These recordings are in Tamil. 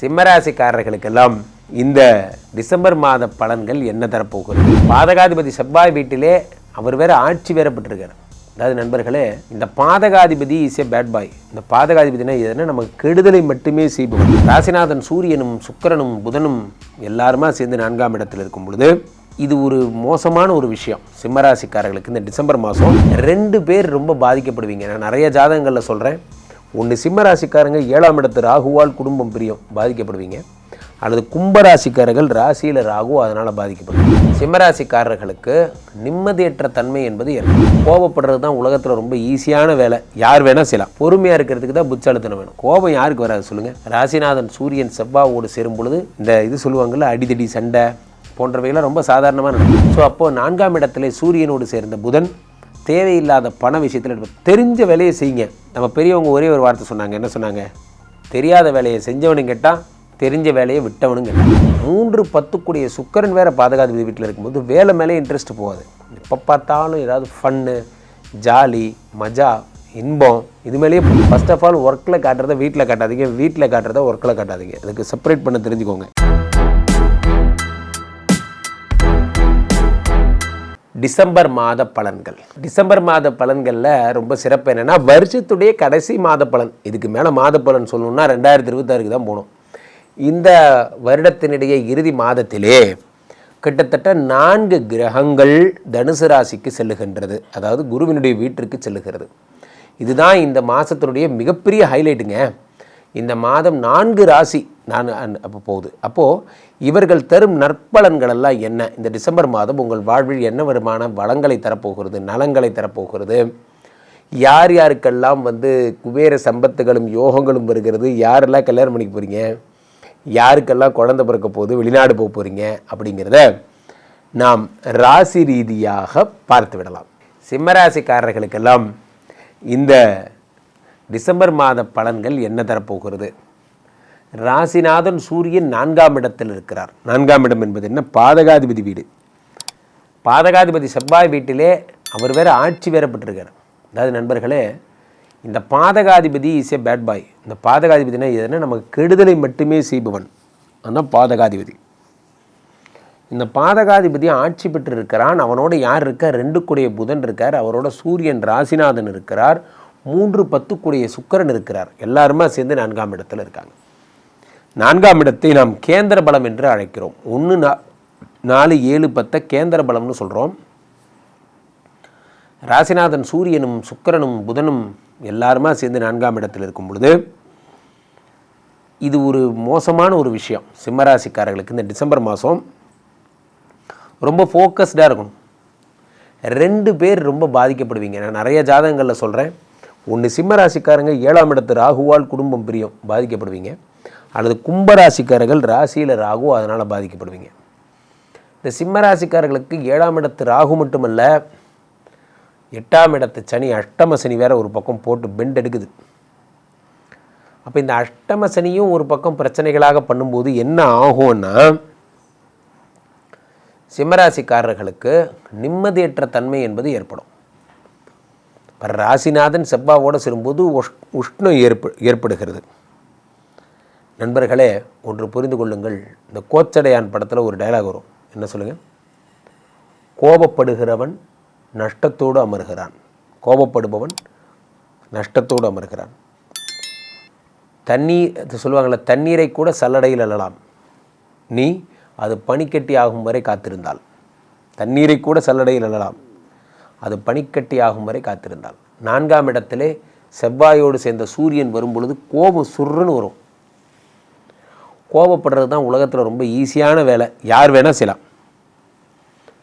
சிம்மராசிக்காரர்களுக்கெல்லாம் இந்த டிசம்பர் மாத பலன்கள் என்ன தரப்போகிறது பாதகாதிபதி செவ்வாய் வீட்டிலே அவர் வேற ஆட்சி வேறப்பட்டிருக்கார் அதாவது நண்பர்களே இந்த பாதகாதிபதி இஸ் ஏ பேட் பாய் இந்த பாதகாதிபதினா எதுனா நமக்கு கெடுதலை மட்டுமே செய்பவர். ராசிநாதன் சூரியனும் சுக்கிரனும் புதனும் எல்லாருமா சேர்ந்து நான்காம் இடத்தில் இருக்கும் பொழுது இது ஒரு மோசமான ஒரு விஷயம். சிம்மராசிக்காரர்களுக்கு இந்த டிசம்பர் மாதம் ரெண்டு பேர் ரொம்ப பாதிக்கப்படுவீங்க. நான் நிறைய ஜாதகங்களில் சொல்கிறேன் ஒன்று சிம்மராசிக்காரங்க ஏழாம் இடத்து ராகுவால் குடும்பம் பிரியம் பாதிக்கப்படுவீங்க. அல்லது கும்பராசிக்காரர்கள் ராசியில் ராகு அதனால் பாதிக்கப்படும் சிம்மராசிக்காரர்களுக்கு நிம்மதியற்ற தன்மை என்பது ஏற்படும். கோபப்படுறது தான் உலகத்தில் ரொம்ப ஈஸியான வேலை. யார் வேணால் செய்யலாம். பொறுமையாக இருக்கிறதுக்கு தான் புச்சாலுத்தனம் வேணும். கோபம் யாருக்கு வராது சொல்லுங்கள் ராசிநாதன் சூரியன் செவ்வாவோடு சேரும் பொழுது இந்த இது சொல்லுவாங்கள்ல அடிதடி சண்டை போன்றவைகளாம் ரொம்ப சாதாரணமாக நடக்கும். ஸோ அப்போது நான்காம் இடத்துல சூரியனோடு சேர்ந்த புதன் தேவையில்லாத பண விஷயத்தில் தெரிஞ்ச வேலையை செய்யுங்க. நம்ம பெரியவங்க ஒரே ஒரு வார்த்தை சொன்னாங்க. என்ன சொன்னாங்க? தெரியாத வேலையை செஞ்சவனும் கேட்டால் தெரிஞ்ச வேலையை விட்டவனும் கேட்டான் மூன்று பத்துக்குடைய சுக்கரன் வேறு பாதுகாப்பு வீட்டில் இருக்கும்போது வேலை மேலே இன்ட்ரெஸ்ட் போகாது. எப்போ பார்த்தாலும் ஏதாவது ஃபன்னு ஜாலி மஜா இன்பம் இது மேலேயே ஆஃப் ஆல் ஒர்க்கில் காட்டுறத வீட்டில் காட்டாதீங்க. வீட்டில் காட்டுறத ஒர்க்கில் காட்டாதீங்க. அதுக்கு செப்பரேட் பண்ண தெரிஞ்சுக்கோங்க. டிசம்பர் மாத பலன்கள். டிசம்பர் மாத பலன்களில் ரொம்ப சிறப்பு என்னென்னா வருஷத்துடைய கடைசி மாத பலன். இதுக்கு மேலே மாத பலன் சொல்லணும்னா ரெண்டாயிரத்தி இருபத்தாறுக்கு தான் போகணும். இந்த வருடத்தினுடைய இறுதி மாதத்திலே கிட்டத்தட்ட நான்கு கிரகங்கள் தனுசு ராசிக்கு செல்லுகின்றது. அதாவது குருவினுடைய வீட்டிற்கு செல்லுகிறது. இதுதான் இந்த மாதத்தினுடைய மிகப்பெரிய ஹைலைட்டுங்க இந்த மாதம் நான்கு ராசி நான் அப்போ போகுது. அப்போது இவர்கள் தரும் நற்பலன்கள் எல்லாம் என்ன? இந்த டிசம்பர் மாதம் உங்கள் வாழ்வில் என்ன வருமான வளங்களை தரப்போகிறது நலங்களை தரப்போகிறது? யார் யாருக்கெல்லாம் வந்து குபேர சம்பத்துகளும் யோகங்களும் வருகிறது? யாரெல்லாம் கல்யாணம் பண்ணிக்க போகிறீங்க யாருக்கெல்லாம் குழந்தை பிறக்க போகுது? வெளிநாடு போக போகிறீங்க அப்படிங்கிறத நாம் ராசி ரீதியாக பார்த்து விடலாம். சிம்மராசிக்காரர்களுக்கெல்லாம் இந்த டிசம்பர் மாத பலன்கள் என்ன தரப்போகிறது? ராசிநாதன் சூரியன் நான்காம் இடத்தில் இருக்கிறார். நான்காம் இடம் என்பது என்ன? பாதகாதிபதி வீடு. பாதகாதிபதி செவ்வாய் வீட்டிலே அவர் வேறு ஆட்சி வேற அதாவது நண்பர்களே இந்த பாதகாதிபதி இஸ் ஏ பேட் பாய் இந்த பாதகாதிபதினா எதுனா நமக்கு கெடுதலை மட்டுமே செய்பவன். ஆனால் பாதகாதிபதி. இந்த பாதகாதிபதி ஆட்சி பெற்று இருக்கிறான் அவனோட யார் இருக்கார் ரெண்டு கூடிய புதன் இருக்கார். அவரோட சூரியன் ராசிநாதன் இருக்கிறார். மூன்று பத்து கூடிய சுக்கரன் இருக்கிறார். எல்லாருமே சேர்ந்து நான்காம் இடத்துல இருக்காங்க. நான்காம் இடத்தை நாம் கேந்திர பலம் என்று அழைக்கிறோம். ஒன்று நா நாலு ஏழு பத்தை கேந்திர பலம்னு சொல்கிறோம் ராசிநாதன் சூரியனும் சுக்கிரனும் புதனும் எல்லாருமா சேர்ந்து நான்காம் இடத்தில் இருக்கும் பொழுது இது ஒரு மோசமான ஒரு விஷயம். சிம்மராசிக்காரர்களுக்கு இந்த டிசம்பர் மாதம் ரொம்ப ஃபோக்கஸ்டாக இருக்கணும். ரெண்டு பேர் ரொம்ப பாதிக்கப்படுவீங்க. நான் நிறைய ஜாதகங்களில் சொல்கிறேன் ஒன்று சிம்மராசிக்காரங்க ஏழாம் இடத்து ராகுவால் குடும்பம் பிரியம் பாதிக்கப்படுவீங்க. அல்லது கும்பராசிக்காரர்கள் ராசியில் ராகு அதனால் பாதிக்கப்படுவீங்க. இந்த சிம்மராசிக்காரர்களுக்கு ஏழாம் இடத்து ராகு மட்டுமல்ல எட்டாம் இடத்து சனி அஷ்டம சனி வேற ஒரு பக்கம் போட்டு பெண்ட் எடுக்குது. அப்போ இந்த அஷ்டம சனியும் ஒரு பக்கம் பிரச்சனைகளாக பண்ணும்போது என்ன ஆகும்னா சிம்மராசிக்காரர்களுக்கு நிம்மதியற்ற தன்மை என்பது ஏற்படும். இப்போ ராசிநாதன் செவ்வாவோடு சேரும்போது உஷ் உஷ்ணம் ஏற்ப ஏற்படுகிறது. நண்பர்களே ஒன்று புரிந்து கொள்ளுங்கள். இந்த கோச்சடையான் படத்தில் ஒரு டயலாக் வரும். என்ன சொல்லுங்கள் கோபப்படுகிறவன் நஷ்டத்தோடு அமர்கிறான். கோபப்படுபவன் நஷ்டத்தோடு அமர்கிறான். தண்ணீர் சொல்லுவாங்களே தண்ணீரை கூட சல்லடையில் அழலாம் நீ அது பனிக்கட்டி ஆகும் வரை காத்திருந்தால். தண்ணீரை கூட சல்லடையில் அழலாம் அது பனிக்கட்டி ஆகும் வரை காத்திருந்தால். நான்காம் இடத்திலே செவ்வாயோடு சேர்ந்த சூரியன் வரும் பொழுது கோபம் சுருன்னு வரும். கோபப்படுறது தான் உலகத்தில் ரொம்ப ஈஸியான வேலை. யார் வேணால் செய்யலாம்.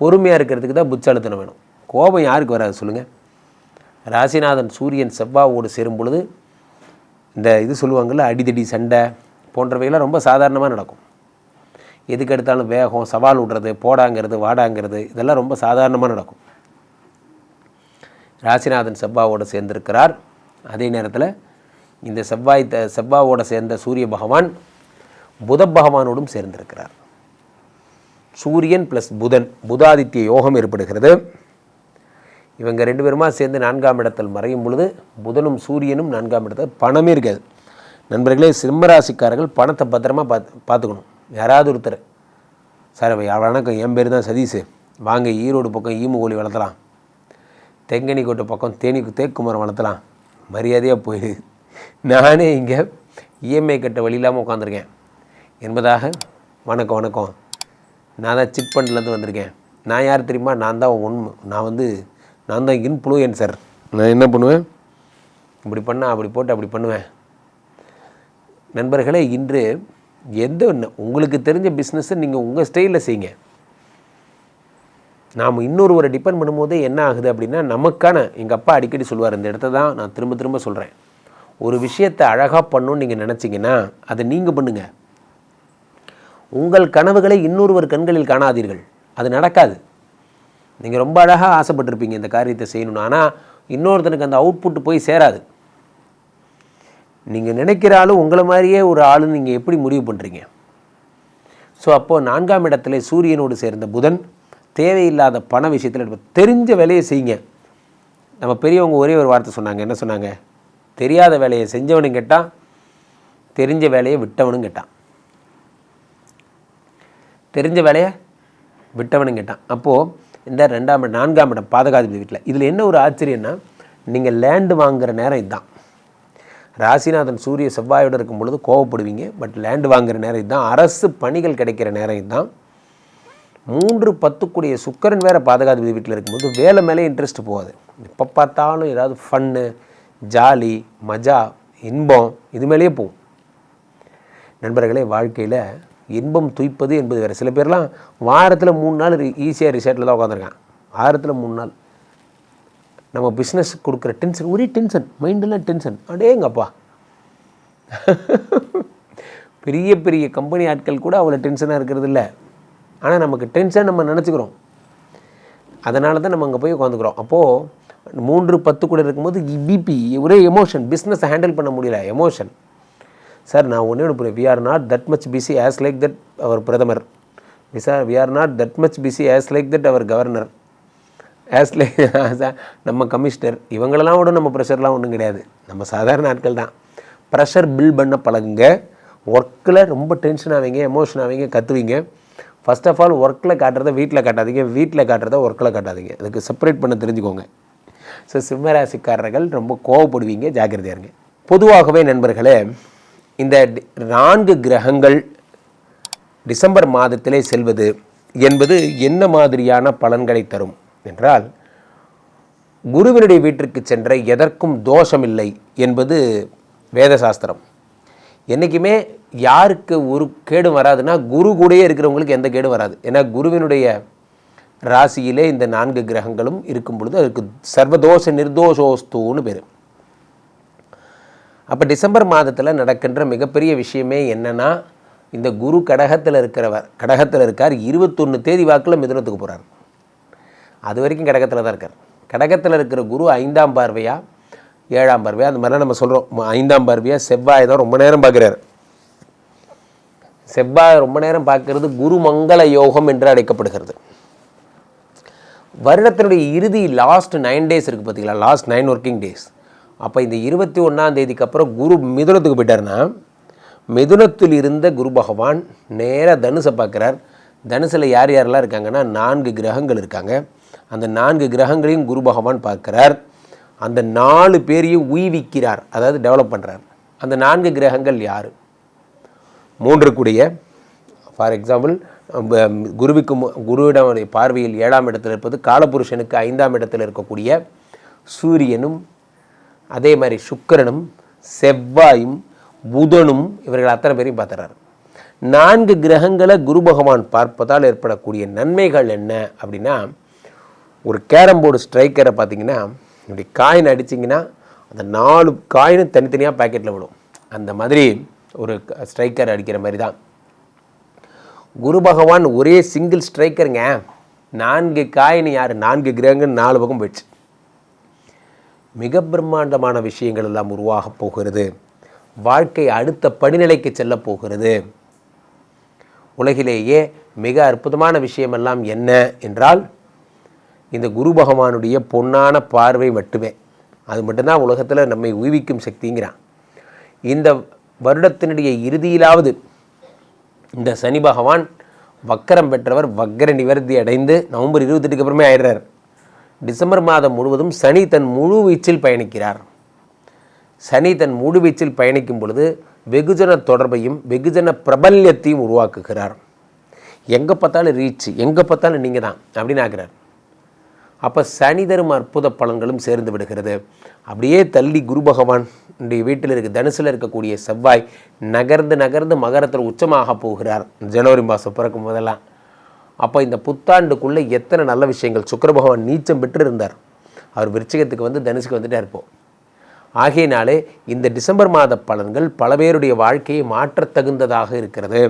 பொறுமையாக இருக்கிறதுக்கு தான் புச்சாலுத்தனம் வேணும். கோபம் யாருக்கு வராது சொல்லுங்கள் ராசிநாதன் சூரியன் செவ்வாவோடு சேரும் பொழுது இந்த இது சொல்லுவாங்கள்ல அடிதடி சண்டை போன்றவைகளாம் ரொம்ப சாதாரணமாக நடக்கும். எதுக்கு எடுத்தாலும் வேகம் சவால் விடுறது போடாங்கிறது வாடாங்கிறது இதெல்லாம் ரொம்ப சாதாரணமாக நடக்கும். ராசிநாதன் செவ்வாவோடு சேர்ந்திருக்கிறார். அதே நேரத்தில் இந்த செவ்வாய் த செவ்வாவோடு சேர்ந்த சூரிய பகவான் புத பகவானோடும் சேர்ந்திருக்கிறார். சூரியன் ப்ளஸ் புதன் புதாதித்ய யோகம் ஏற்படுகிறது. இவங்க ரெண்டு பேருமா சேர்ந்து நான்காம் இடத்தில் மறையும் பொழுது புதனும் சூரியனும் நான்காம் இடத்தில் பணமே இருக்காது. நண்பர்களே சிம்மராசிக்காரர்கள் பணத்தை பத்திரமா பார்த்து பார்த்துக்கணும். யாராவது ஒருத்தர் சார் வணக்கம் என் பேர் தான் சதீஷ். வாங்க ஈரோடு பக்கம் ஈமு கோழி வளர்த்தலாம். தெங்கனி கோட்டை பக்கம் தேனி தேக்குமரம் வளர்த்தலாம். மரியாதையாக போயிடுது நானே இங்கே இஎம்ஐ கட்ட வழி இல்லாமல் உட்காந்துருக்கேன் என்பதாக வணக்கம் வணக்கம். நான் தான் சிட் ஃபண்ட்லேருந்து வந்திருக்கேன். நான் யார் தெரியுமா? நான் தான் உண்மை நான் வந்து நான் தான் இன்ஃப்ளூயன்சர் நான் என்ன பண்ணுவேன்? இப்படி பண்ண அப்படி போட்டு அப்படி பண்ணுவேன். நண்பர்களே இன்று எந்த ஒன்று உங்களுக்கு தெரிஞ்ச பிஸ்னஸை நீங்கள் உங்கள் ஸ்டைலில் செய்யுங்க நாம் இன்னொருவரை டிபெண்ட் பண்ணும்போதே என்ன ஆகுது அப்படின்னா நமக்கான எங்கள் அப்பா அடிக்கடி சொல்லுவார் இந்த இடத்த தான் நான் திரும்ப திரும்ப சொல்கிறேன் ஒரு விஷயத்தை அழகாக பண்ணணும்னு நீங்கள் நினச்சிங்கன்னா அதை நீங்கள் பண்ணுங்கள் உங்கள் கனவுகளை இன்னொருவர் கண்களில் காணாதீர்கள். அது நடக்காது. நீங்கள் ரொம்ப அழகாக ஆசைப்பட்டிருப்பீங்க இந்த காரியத்தை செய்யணும்னு. ஆனால் இன்னொருத்தனுக்கு அந்த அவுட்புட் போய் சேராது. நீங்கள் நினைக்கிற ஆளும் உங்களை மாதிரியே ஒரு ஆளுன்னு நீங்கள் எப்படி முடிவு பண்ணுறீங்க ஸோ அப்போது நான்காம் இடத்துல சூரியனோடு சேர்ந்த புதன் தேவையில்லாத பண விஷயத்தில் தெரிஞ்ச வேலையை செய்யுங்க. நம்ம பெரியவங்க ஒரே ஒரு வார்த்தை சொன்னாங்க. என்ன சொன்னாங்க? தெரியாத வேலையை செஞ்சவனும் கேட்டான் தெரிஞ்ச வேலையை விட்டவனும் கேட்டான். தெரிஞ்ச வேலையை விட்டவனு கேட்டான். அப்போது இந்த ரெண்டாம் இடம் நான்காம் இடம் பாதகாதிபதி வீட்டில். இதில் என்ன ஒரு ஆச்சரியம்னா நீங்கள் லேண்டு வாங்குகிற நேரம் இதுதான் ராசிநாதன் சூரிய செவ்வாயோடு இருக்கும் பொழுது கோவப்படுவீங்க பட் லேண்டு வாங்குற நேரம் இதுதான் அரசு பணிகள் கிடைக்கிற நேரம் இதுதான் மூன்று பத்துக்குடைய சுக்கரன் வேற பாதகாதிபதி வீட்டில் இருக்கும்போது வேலை மேலே இன்ட்ரெஸ்ட் போகாது. எப்போ பார்த்தாலும் ஏதாவது ஃபன்னு ஜாலி மஜா இன்பம் இது மேலேயே போகும். நண்பர்களே வாழ்க்கையில் இன்பம் துய்ப்பது என்பது வேறு. சில பேர்லாம் வாரத்தில் மூணு நாள் ஈஸியாக ரிசார்ட்டில் தான் உட்காந்துருக்கான் வாரத்தில் மூணு நாள். நம்ம பிஸ்னஸ் கொடுக்குற டென்ஷன் ஒரே டென்ஷன் மைண்டெல்லாம் டென்ஷன் அடேங்கப்பா. பெரிய பெரிய கம்பெனி ஆட்கள் கூட அவ்வளோ டென்ஷனாக இருக்கிறது இல்லை. ஆனால் நமக்கு டென்ஷன் நம்ம நினச்சிக்கிறோம். அதனால தான் நம்ம அங்கே போய் உட்காந்துக்கிறோம் அப்போது மூன்று பத்து கூட இருக்கும்போது பிபி ஒரே எமோஷன் பிஸ்னஸை ஹேண்டில் பண்ண முடியல எமோஷன் சார் நான் ஒன்றே ஒன்று புரியும் we are not that much busy as like that அவர் பிரதமர். Sir we are not that much busy as like that our governor as like நம்ம கமிஷனர் இவங்களெல்லாம் விட நம்ம ப்ரெஷர்லாம் ஒன்றும் கிடையாது. நம்ம சாதாரண ஆட்கள் தான். ப்ரெஷர் பில் பண்ண பழகுங்க. ஒர்க்கில் ரொம்ப டென்ஷன் ஆவீங்க எமோஷன் ஆவீங்க கற்றுவீங்க ஃபர்ஸ்ட் ஆஃப் ஆல் ஒர்க்கில் காட்டுறத வீட்டில் காட்டாதீங்க. வீட்டில் காட்டுறத ஒர்க்கில் காட்டாதீங்க. அதுக்கு செப்பரேட் பண்ண தெரிஞ்சுக்கோங்க. ஸோ சிம்மராசிக்காரர்கள் ரொம்ப கோவப்படுவீங்க ஜாக்கிரதையா இருங்க. பொதுவாகவே நண்பர்களே இந்த நான்கு கிரகங்கள் டிசம்பர் மாதத்திலே செல்வது என்பது என்ன மாதிரியான பலன்களை தரும் என்றால் குருவினுடைய வீட்டிற்கு சென்ற எதற்கும் தோஷமில்லை என்பது வேதசாஸ்திரம். என்றைக்குமே யாருக்கு ஒரு கேடு வராதுன்னா குரு கூடயே இருக்கிறவங்களுக்கு எந்த கேடும் வராது. ஏன்னா குருவினுடைய ராசியிலே இந்த நான்கு கிரகங்களும் இருக்கும் பொழுது அதுக்கு சர்வதோஷ நிர்தோஷோஸ்தூன்னு பேர். அப்போ டிசம்பர் மாதத்தில் நடக்கின்ற மிகப்பெரிய விஷயமே என்னென்னா இந்த குரு கடகத்தில் இருக்கிறவர் கடகத்தில் இருக்கார் இருபத்தொன்று தேதி வாக்கில் மிதுனத்துக்கு போகிறார் அது வரைக்கும் கடகத்தில் தான் இருக்கார். கடகத்தில் இருக்கிற குரு ஐந்தாம் பார்வையா ஏழாம் பார்வையா அந்த மாதிரிலாம் நம்ம சொல்கிறோம் ஐந்தாம் பார்வையா செவ்வாய் தான் ரொம்ப நேரம் பார்க்குறாரு. செவ்வாய் ரொம்ப நேரம் பார்க்கறது குரு மங்கள யோகம் என்று அழைக்கப்படுகிறது. வருடத்தினுடைய இறுதி லாஸ்ட் நைன் டேஸ் இருக்குது பார்த்தீங்களா லாஸ்ட் நைன் ஒர்க்கிங் டேஸ் அப்போ இந்த இருபத்தி ஒன்றாம் தேதிக்கு அப்புறம் குரு மிதுனத்துக்கு போயிட்டாருன்னா மிதுனத்தில் இருந்த குரு பகவான் நேராக தனுசை பார்க்குறார். தனுசில் யார் யாரெல்லாம் இருக்காங்கன்னா நான்கு கிரகங்கள் இருக்காங்க. அந்த நான்கு கிரகங்களையும் குரு பகவான் பார்க்குறார். அந்த நாலு பேரையும் உய்விக்கிறார் அதாவது டெவலப் பண்ணுறார் அந்த நான்கு கிரகங்கள் யார்? மூன்று கூடிய ஃபார் எக்ஸாம்பிள் குருவிக்கு குருவிடம் பார்வையில் ஏழாம் இடத்தில் இருப்பது காலபுருஷனுக்கு ஐந்தாம் இடத்தில் இருக்கக்கூடிய சூரியனும் அதே மாதிரி சுக்கரனும் செவ்வாயும் புதனும் இவர்கள் அத்தனை பேரையும் பார்த்துறாரு. நான்கு கிரகங்களை குரு பகவான் பார்ப்பதால் ஏற்படக்கூடிய நன்மைகள் என்ன அப்படின்னா ஒரு கேரம் போர்டு ஸ்ட்ரைக்கரை பார்த்தீங்கன்னா இப்படி காயின் அடிச்சிங்கன்னா அந்த நாலு காயினும் தனித்தனியாக பேக்கெட்டில் விடும். அந்த மாதிரி ஒரு ஸ்ட்ரைக்கர் அடிக்கிற மாதிரி தான். குரு பகவான் ஒரே சிங்கிள் ஸ்ட்ரைக்கருங்க நான்கு காயின் யார்? நான்கு கிரகங்கள் நாலு பக்கம் போயிடுச்சு. மிக பிரம்மாண்டமான விஷயங்கள் எல்லாம் உருவாகப் போகிறது. வாழ்க்கை அடுத்த படிநிலைக்கு செல்லப் போகிறது. உலகிலேயே மிக அற்புதமான விஷயமெல்லாம் என்ன என்றால் இந்த குரு பகவானுடைய பொன்னான பார்வை மட்டுமே. அது மட்டும்தான் உலகத்தில் நம்மை உய்விக்கும் சக்திங்கிறான். இந்த வருடத்தினுடைய இறுதியிலாவது இந்த சனி பகவான் வக்கரம் பெற்றவர் வக்கர நிவர்த்தி அடைந்து நவம்பர் இருபத்தெட்டுக்கு அப்புறமே ஆயிடுறார். டிசம்பர் மாதம் முழுவதும் சனி தன் முழு வீச்சில் பயணிக்கிறார். சனி தன் முழு வீச்சில் பயணிக்கும் பொழுது வெகுஜன தொடர்பையும் வெகுஜன பிரபல்யத்தையும் உருவாக்குகிறார். எங்கே பார்த்தாலும் ரீச் எங்கே பார்த்தாலும் நீங்கள் தான் அப்படின்னு ஆகிறார் அப்போ சனி தரும் அற்புத பலன்களும் சேர்ந்து விடுகிறது. அப்படியே தள்ளி குரு பகவான் இன்றைய வீட்டில் இருக்க தனுசில் இருக்கக்கூடிய செவ்வாய் நகர்ந்து நகர்ந்து மகரத்தில் உச்சமாக போகிறார். ஜனவரி மாதம் பிறக்கும் போதெல்லாம். அப்போ இந்த புத்தாண்டுக்குள்ளே எத்தனை நல்ல விஷயங்கள்? சுக்கர பகவான் நீச்சம் பெற்று இருந்தார் அவர் விருச்சிகத்துக்கு வந்து தனுசுக்கு வந்துட்டே இருப்போம் ஆகையினாலே இந்த டிசம்பர் மாத பலன்கள் பல பேருடைய வாழ்க்கையை மாற்றத் தகுந்ததாக இருக்கிறது.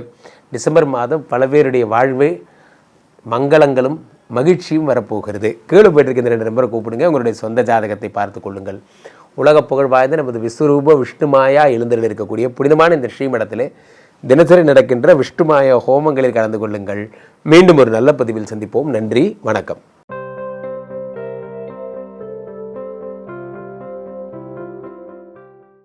டிசம்பர் மாதம் பல பேருடைய வாழ்வு மங்களங்களும் மகிழ்ச்சியும் வரப்போகிறது. கீழே போயிட்டு இந்த ரெண்டு நம்பரை கூப்பிடுங்க. உங்களுடைய சொந்த ஜாதகத்தை பார்த்து கொள்ளுங்கள். உலக புகழ் வாய்ந்த நமது விஸ்வரூப விஷ்ணுமாயா எழுந்தரில் இருக்கக்கூடிய புனிதமான இந்த ஸ்ரீமடத்தில் தினசரி நடக்கின்ற விஷ்ணுமாய ஹோமங்களில் கலந்து கொள்ளுங்கள். மீண்டும் ஒரு நல்ல பதிவில் சந்திப்போம். நன்றி வணக்கம்.